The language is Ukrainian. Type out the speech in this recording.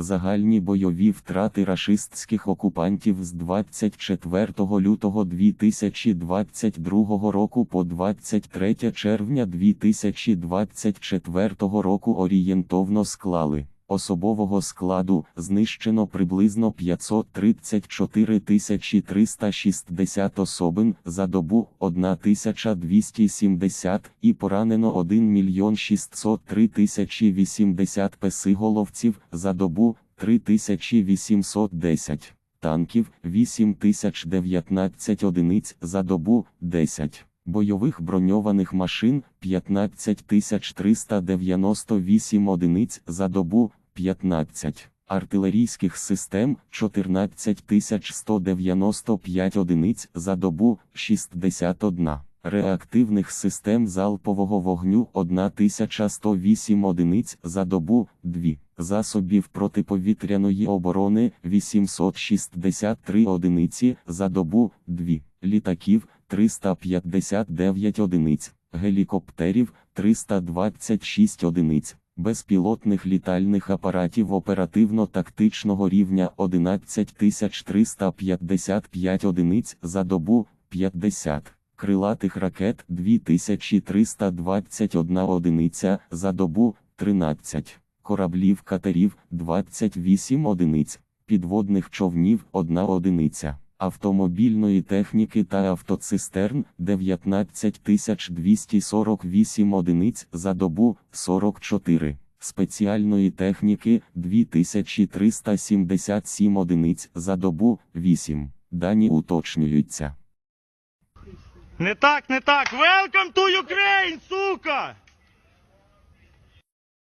Загальні бойові втрати рашистських окупантів з 24 лютого 2022 року по 23 червня 2024 року орієнтовно склали. Особового складу знищено приблизно 534 360 особин за добу 1270 і поранено 1 мільйон 603 080 песиголовців за добу 3810 танків 8019 одиниць за добу 10 бойових броньованих машин 15398 одиниць за добу 15 артилерійських систем 14195 одиниць за добу 61 реактивних систем залпового вогню 1108 одиниць за добу 2 засобів протиповітряної оборони 863 одиниці за добу 2 літаків 359 одиниць гелікоптерів 326 одиниць безпілотних літальних апаратів оперативно-тактичного рівня 11355 одиниць за добу 50, крилатих ракет 2321 одиниця за добу 13, кораблів катерів 28 одиниць, підводних човнів 1 одиниця. Автомобільної техніки та автоцистерн 19248 одиниць за добу 44, спеціальної техніки 2377 одиниць за добу 8. Дані уточнюються. Не так, не так. Welcome to Ukraine, сука!